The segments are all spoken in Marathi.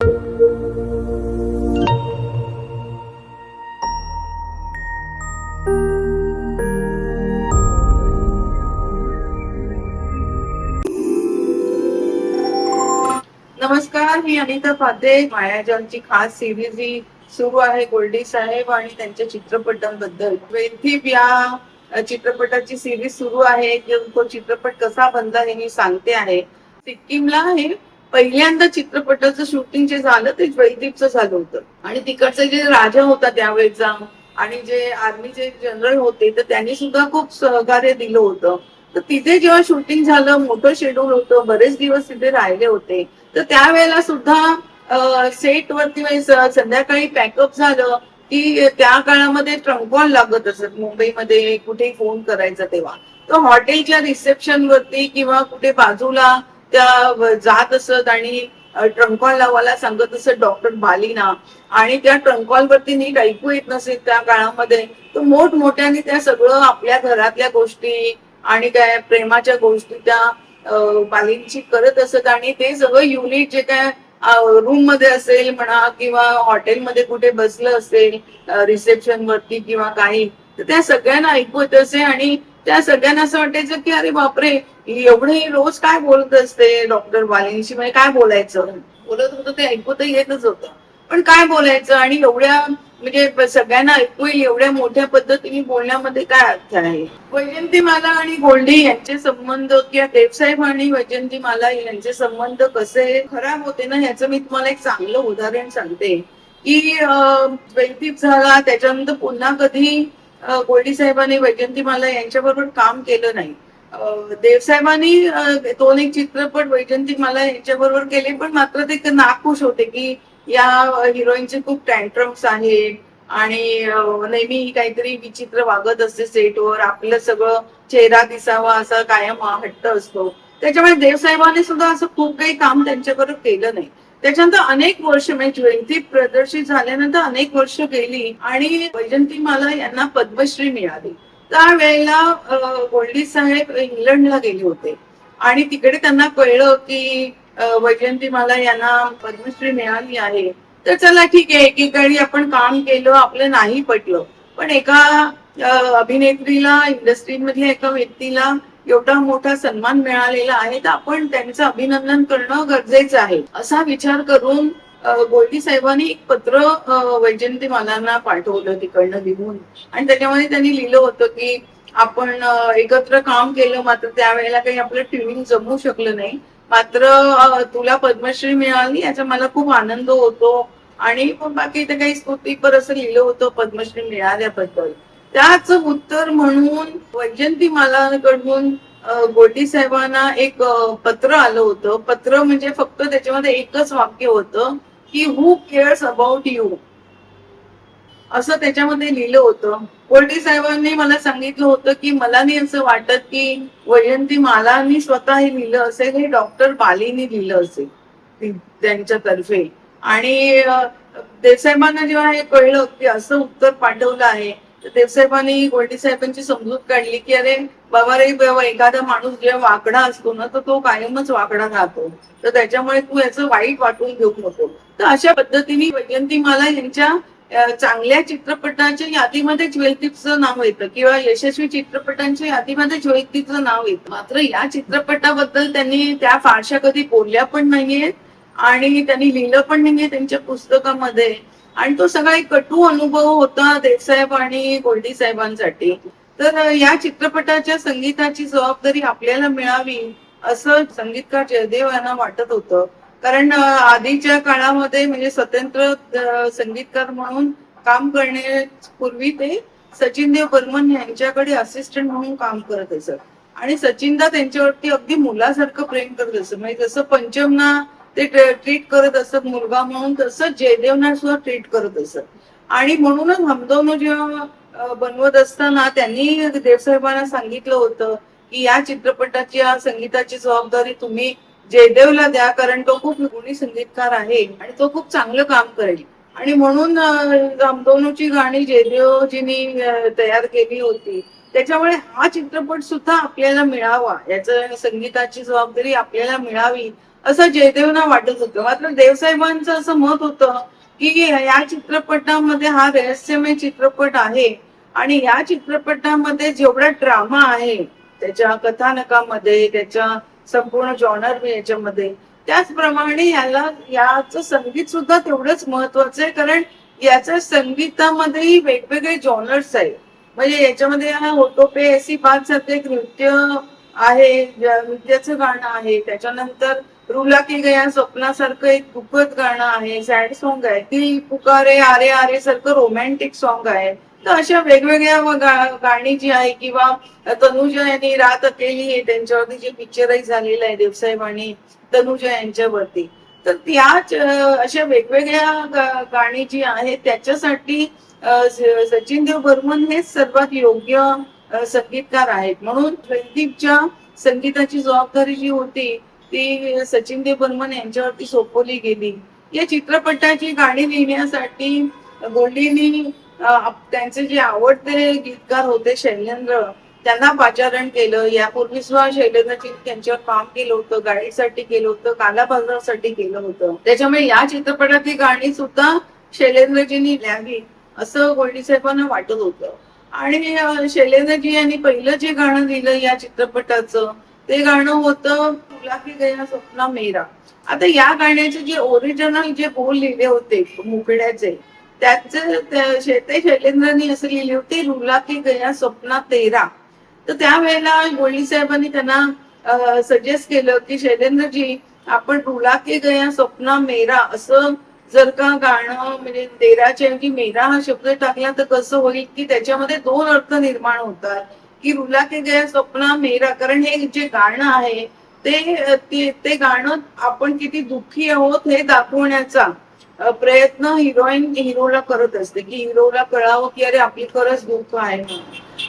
नमस्कार मी अनिता पाध्ये मायाजालची खास सिरीज ही सुरू आहे गोल्डी साहेब आणि त्यांच्या चित्रपटांबद्दल. वेंथीप या चित्रपटाची सिरीज सुरू आहे. तो चित्रपट कसा बनला हे मी सांगते आहे. सिक्कीमला हे पहिल्यांदा चित्रपटाचं शूटिंग जे झालं ते जयदीपचं झालं होतं. आणि तिकडचे जे राजा होता त्यावेळेचा आणि जे आर्मीचे जनरल होते तर त्यांनी सुद्धा खूप सहकार्य दिलं होतं. तर तिथे जेव्हा शूटिंग झालं मोठं शेड्यूल होतं बरेच दिवस तिथे राहिले होते. तर त्यावेळेला सुद्धा सेट वरती म्हणजे संध्याकाळी पॅकअप झालं की त्या काळामध्ये ट्रंकॉल लागत असत. मुंबईमध्ये कुठेही फोन करायचा तेव्हा. तर हॉटेलच्या रिसेप्शन वरती किंवा कुठे बाजूला त्या जात असत आणि ट्रंक कॉल लावायला सांगत असत डॉक्टर बालिना. आणि त्या ट्रंकॉल वरती नीट ऐकू येत नसेल त्या काळामध्ये तर मोठमोठ्याने त्या सगळं आपल्या घरातल्या गोष्टी आणि काय प्रेमाच्या गोष्टी त्या बालींची करत असत. आणि ते सगळं युनिट जे काय रूममध्ये असेल म्हणा किंवा हॉटेलमध्ये कुठे बसलं असेल रिसेप्शन वरती किंवा काही तर त्या सगळ्यांना ऐकू येत असे आणि त्या सगळ्यांना असं वाटायचं की अरे बापरे एवढे रोज काय बोलत असते डॉक्टर बालिनीशी म्हणजे काय बोलायचं? बोलत होतं ते ऐकूतही येतच होतं. पण काय बोलायचं? आणि एवढ्या म्हणजे सगळ्यांना ऐकू येईल एवढ्या मोठ्या पद्धतीने बोलण्यामध्ये काय अर्थ आहे? वैजंतीमाला आणि गोल्डी यांचे संबंध किंवा देवसाहेब आणि वैजंतीमाला यांचे संबंध कसे खराब होते ना याचं मी तुम्हाला एक चांगलं उदाहरण सांगते. की अं, झाला त्याच्यानंतर पुन्हा कधी गोल्डी साहेबांनी वैजंतीमाला यांच्याबरोबर काम केलं नाही. देवसाहेबांनी दोन एक चित्रपट वैजंतीमाला यांच्याबरोबर केले पण मात्र ते नाखुश होते की या हिरोईनचे खूप टँट्रम्स आहेत आणि नेहमी काहीतरी विचित्र वागत असते सेटवर आपलं सगळं चेहरा दिसावा असा कायम हट्ट असतो. त्याच्यामुळे देवसाहेबांनी सुद्धा असं खूप काही काम त्यांच्याबरोबर केलं नाही. त्याच्यानंतर अनेक वर्ष म्हणजे जयंती प्रदर्शित झाल्यानंतर अनेक वर्ष गेली आणि वैजंतीमाला यांना पद्मश्री मिळाली. त्यावेळेला गोल्डी साहेब इंग्लंडला गेले होते. आणि तिकडे त्यांना कळलं की अं, वैजयंतीमाला यांना पद्मश्री मिळाली आहे. तर चला ठीक आहे एकीकडे आपण काम केलं आपलं नाही पटलं. पण एका अभिनेत्रीला इंडस्ट्रीमधल्या एका व्यक्तीला एवढा मोठा सन्मान मिळालेला आहे तर आपण त्यांचं अभिनंदन करणं गरजेचं आहे. असा विचार करून गोल्डी साहेबांनी एक पत्र वैजयंती मालांना पाठवलं तिकडनं लिहून. आणि त्याच्यामध्ये त्यांनी लिहिलं होतं की आपण एकत्र काम केलं मात्र त्यावेळेला काही आपलं ट्युनिंग जमू शकलं नाही. मात्र तुला पद्मश्री मिळाली याचा मला खूप आनंद होतो. आणि बाकी इथे काही स्तुतीपर असं लिहिलं होतं पद्मश्री मिळाल्याबद्दल. त्याच उत्तर म्हणून वैजंती मालाकडून गोटी साहेबांना एक पत्र आलं होतं. पत्र म्हणजे फक्त त्याच्यामध्ये एकच वाक्य होतं की हु केअर्स अबाउट यू असं त्याच्यामध्ये लिहिलं होतं. गोल्डी साहेबांनी मला सांगितलं होतं की मला नाही असं वाटत की वैजंती मालानी स्वतः हे लिहिलं असेल हे डॉक्टर बालीनी लिहिलं असेल त्यांच्या त्यांच्यातर्फे. आणि देसाहेबांना देवसाहेबांना जेव्हा हे कळलं की असं उत्तर पाठवलं आहे देवसाहेबांनी गोल्डी साहेबांची समजूत काढली की अरे बाबा रे बाबा एखादा माणूस जेव्हा वाकडा असतो ना तर तो कायमच वाकडा राहतो. तर त्याच्यामुळे तू याचं वाईट वाटून घेऊ नको. तर अशा पद्धतीने वैजंतीमाला यांच्या चांगल्या चित्रपटांच्या यादीमध्ये ज्वेलतीचं नाव येतं किंवा यशस्वी चित्रपटांच्या यादीमध्ये ज्वेलतीचं नाव येतं. मात्र या चित्रपटाबद्दल त्यांनी त्या फारशा कधी बोलल्या पण नाहीयेत आणि त्यांनी लिहिलं पण नाहीये त्यांच्या पुस्तकामध्ये. आणि तो सगळा एक कटू अनुभव होता देवसाहेब आणि गोल्डी साहेबांसाठी. तर या चित्रपटाच्या संगीताची जबाबदारी आपल्याला मिळावी असं संगीतकार जयदेव यांना वाटत होतं. कारण आधीच्या काळामध्ये म्हणजे स्वतंत्र संगीतकार म्हणून काम करण्यापूर्वी ते सचिन देव बर्मन यांच्याकडे असिस्टंट म्हणून काम करत असत. आणि सचिनदा त्यांच्यावरती अगदी मुलासारखं प्रेम करत असत. म्हणजे जसं पंचमना ते ट्रीट करत असत मुलगा म्हणून तसं जयदेवना सुद्धा ट्रीट करत असत. आणि म्हणूनच हमदोनो जेव्हा बनवत असताना त्यांनी देवसाहेबांना सांगितलं होतं की या चित्रपटाच्या संगीताची जबाबदारी तुम्ही जयदेवला द्या कारण तो खूप गुणी संगीतकार आहे आणि तो खूप चांगलं काम करेल. आणि म्हणून अं, गाणी जयदेवजींनी तयार केली होती. त्याच्यामुळे हा चित्रपट सुद्धा आपल्याला मिळावा. याचं संगीताची जबाबदारी आपल्याला मिळावी. असं जयदेवना वाटत होतं. मात्र देवसाहेबांचं असं मत होतं की या चित्रपटामध्ये हा रहस्यमय चित्रपट आहे. आणि या चित्रपटामध्ये जेवढा ड्रामा आहे त्याच्या कथानकामध्ये त्याच्या संपूर्ण जॉनर याच्यामध्ये त्याचप्रमाणे याला याचं संगीत सुद्धा तेवढंच महत्वाचं आहे. कारण याच्या संगीतामध्येही वेगवेगळे जॉनर्स आहेत. म्हणजे याच्यामध्ये होटोपे अशी बात सारखे एक नृत्य आहे नृत्याचं गाणं आहे त्याच्यानंतर रुला की गया स्वप्नासारखं एक दुःखद गाणं आहे सॅड सॉन्ग आहे ती पुकारे आरे आरे सारखं रोमॅन्टिक सॉन्ग आहे. तर अशा वेगवेगळ्या गाणी जी आहे किंवा तनुजा यांनी रात अकेली आहे त्यांच्यावरती जे पिक्चराईज झालेलं आहे देवसाहेब आणि तनुजा यांच्यावरती. तर त्याच अशा वेगवेगळ्या गाणी जी आहेत त्याच्यासाठी सचिन देव बर्मन हेच सर्वात योग्य संगीतकार आहेत. म्हणून रणदीपच्या संगीताची जबाबदारी जी होती ती सचिन देव बर्मन यांच्यावरती सोपवली गेली. या चित्रपटाची गाणी लिहिण्यासाठी गोल्डीनी त्यांचे जे आवडते गीतकार होते शैलेंद्र त्यांना पाचारण केलं. यापूर्वी सुद्धा शैलेंद्रजी त्यांच्यावर काम केलं होतं गाडीसाठी केलं होतं कालाबाजारासाठी केलं होतं. त्याच्यामुळे या चित्रपटातली गाणी सुद्धा शैलेंद्रजींनी लिहावी असं गोल्डी साहेबांना वाटत होतं. आणि शैलेंद्रजी यांनी पहिलं जे गाणं लिहिलं या चित्रपटाचं ते गाणं होतं तुला की गया स्वप्ना मेरा. आता या गाण्याचे जे ओरिजिनल जे बोल लिहिले होते मुकड्याचे त्याचे ते शेते असं लिहिले होते रुला की गया स्वप्ना तेरा. तर त्यावेळेला गोळी साहेबांनी त्यांना सजेस्ट केलं की शैलेंद्रजी आपण रुला की गया स्वप्ना मेरा असं जर का गाणं म्हणजे तेराच्या ऐवजी मेरा हा शब्द टाकला तर कसं होईल की त्याच्यामध्ये दोन अर्थ निर्माण होतात. की रुला के गया स्वप्ना मेरा कारण हे जे गाणं आहे ते ते- ते गाणं आपण किती दुःखी आहोत हे दाखवण्याचा प्रयत्न हिरोईन हिरोला करत असते. की हिरोला कळावं की अरे आपली खरंच दुःख आहे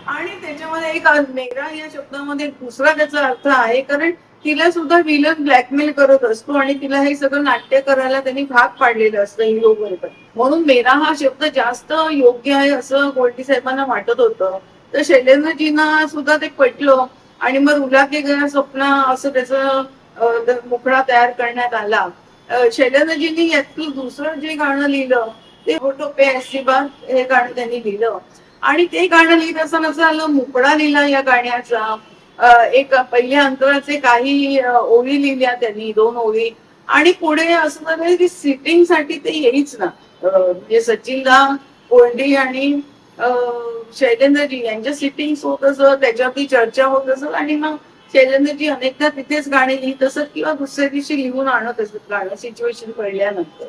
आणि त्याच्यामध्ये एक मेरा या शब्दामध्ये दुसरा त्याचा अर्थ आहे कारण तिला सुद्धा विलन ब्लॅकमेल करत असतो आणि तिला हे सगळं नाट्य करायला त्यांनी भाग पाडलेलं असतं हिरो बरोबर. म्हणून मेरा हा शब्द जास्त योग्य आहे असं गोल्डी साहेबांना वाटत होतं. तर शैलेंद्रजींना सुद्धा ते पटलं आणि मग उला के गया स्वप्न असं त्याचं मुखडा तयार करण्यात आला. शैलेंद्रजींनी यातलं दुसरं जे गाणं लिहिलं ते फोटो पे हे गाणं त्यांनी लिहिलं. आणि ते गाणं लिहित असताना असं आलं मुकडा लिहिला या गाण्याचा. एक पहिल्या अंतराचे काही ओळी लिहिल्या त्यांनी दोन ओळी. आणि पुढे असं झालं की सिटिंगसाठी ते येईच ना. म्हणजे सचिनला कोंडी आणि शैलेंद्रजी यांच्या सिटिंग होत असत त्याच्यावरती चर्चा होत असत आणि मग शैलेंद्रजी अनेकदा तिथेच गाणी लिहित असत किंवा दुसऱ्या दिवशी लिहून आणत असत गाणं सिच्युएशन कळल्यानंतर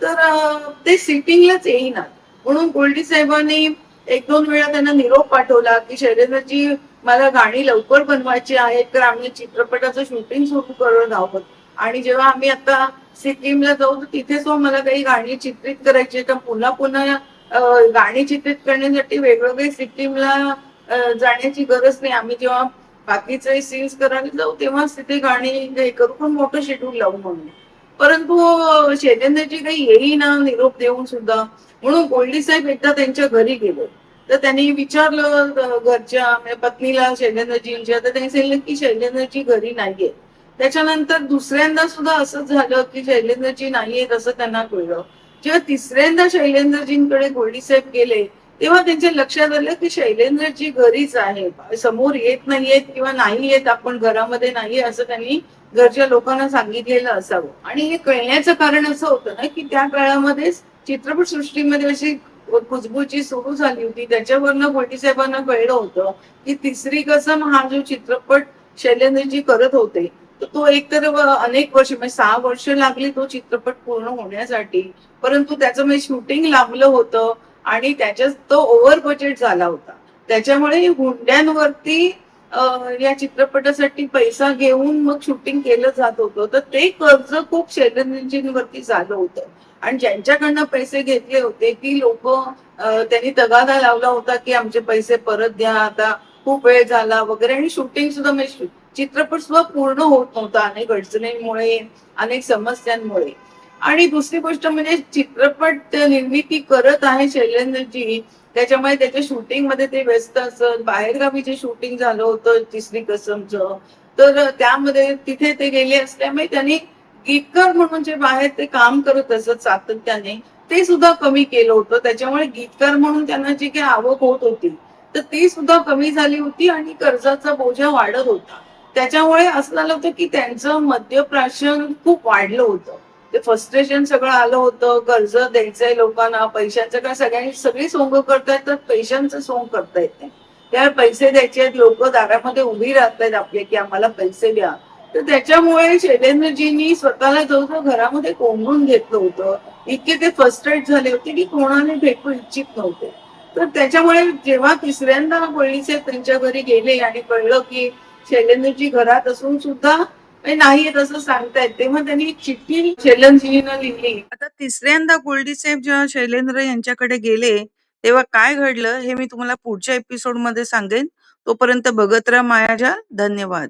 तर ते सिटिंगलाच येईना. म्हणून कोल्डी साहेबांनी एक दोन वेळा त्यांना निरोप पाठवला की शैलेंद्रजी मला गाणी लवकर बनवायची आहेत तर आम्ही चित्रपटाचं शूटिंग सुरू करत आहोत. आणि जेव्हा आम्ही आता सिक्कीमला जाऊ तर तिथे सो मला काही गाणी चित्रित करायची तर पुन्हा पुन्हा गाणी चित्रित करण्यासाठी वेगवेगळे सिक्कीमला जाण्याची गरज नाही. आम्ही जेव्हा बाकीचे सीन्स करायला जाऊ तेव्हाच तिथे गाणी हे करू. पण मोठं शेड्यूल लावू म्हणून. परंतु शैलेंद्रजी काही येईना निरोप देऊन सुद्धा. म्हणून गोल्डी साहेब एकदा त्यांच्या घरी गेले. तर त्यांनी विचारलं घरच्या म्हणजे पत्नीला शैलेंद्रजींच्या तर त्यांनी सांगितलं की शैलेंद्रजी घरी नाहीये त्याच्यानंतर दुसऱ्यांदा सुद्धा असंच झालं की शैलेंद्रजी नाहीयेत असं त्यांना कळलं. जेव्हा तिसऱ्यांदा शैलेंद्रजींकडे गोडीसाहेब गेले तेव्हा त्यांच्या लक्षात आलं की शैलेंद्रजी घरीच आहे समोर येत नाहीयेत किंवा नाही येत आपण घरामध्ये नाहीये असं त्यांनी घरच्या लोकांना सांगितलेलं असावं. आणि हे कळण्याचं कारण असं होतं ना की त्या काळामध्ये चित्रपट सृष्टीमध्ये अशी कुजबुजी सुरू झाली होती. त्याच्यावरनं गोटी साहेबांना कळलं होतं की तिसरी कसम हा जो चित्रपट शैलेंद्रजी करत होते तर तो एकतर अनेक वर्ष म्हणजे सहा वर्ष लागली तो चित्रपट पूर्ण होण्यासाठी. परंतु त्याचं म्हणजे शूटिंग लांबलं होतं आणि त्याच्यात तो ओव्हर बजेट झाला होता. त्याच्यामुळे हुंड्यांवरती या चित्रपटासाठी पैसा घेऊन मग शूटिंग केलं जात होतं. तर ते कर्ज खूप शैलेंद्रजींवरती झालं होतं. आणि ज्यांच्याकडनं पैसे घेतले होते ती लोक त्यांनी तगादा लावला होता की आमचे पैसे परत द्या आता खूप वेळ झाला वगैरे. आणि शूटिंग सुद्धा म्हणजे चित्रपट सुद्धा पूर्ण होत नव्हता अनेक अडचणींमुळे अनेक समस्यांमुळे. आणि दुसरी गोष्ट म्हणजे चित्रपट निर्मिती करत आहे शैलेंद्रजी. त्याच्यामुळे त्याच्या शूटिंगमध्ये ते व्यस्त असत. बाहेरगावी जे शूटिंग झालं होतं तिसरी कसमचं तर त्यामध्ये तिथे ते गेले असल्यामुळे त्यांनी गीतकार म्हणून जे बाहेर ते काम करत असत सातत्याने ते सुद्धा कमी केलं होतं. त्याच्यामुळे गीतकार म्हणून त्यांना जी काही आवक होत होती तर ती सुद्धा कमी झाली होती आणि कर्जाचा बोजा वाढत होता. त्याच्यामुळे असं झालं होतं की त्यांचं मद्यप्राशन खूप वाढलं होतं. ते फ्रस्ट्रेशन सगळं आलं होतं कर्ज द्यायचंय लोकांना पैशांचं काय सगळ्यांनी सगळी सोंग करतायत तर पैशांचं सोंग करता येत नाही त्या पैसे द्यायचे आहेत लोक दारामध्ये उभी राहतायत आपले की आम्हाला पैसे द्या. तर त्याच्यामुळे शैलेंद्रजींनी स्वतःला जवळजवळ घरामध्ये कोंबून घेतलं होतं. इतके ते फ्रस्ट्रेट झाले होते की कोणाने भेटू इच्छित नव्हते. तर त्याच्यामुळे जेव्हा तिसऱ्यांदा पोलिसे त्यांच्या घरी गेले आणि कळलं की शैलेंद्रजी घरात असून सुद्धा नाही येत असं सांगतायत तेव्हा त्यांनी एक चिठ्ठी शैलेंद्रजीनं लिहिली. आता तिसऱ्यांदा गोल्डी साहेब जेव्हा शैलेंद्र यांच्याकडे गेले तेव्हा काय घडलं हे मी तुम्हाला पुढच्या एपिसोडमध्ये सांगेन. तोपर्यंत बघत राहा मायाजा धन्यवाद.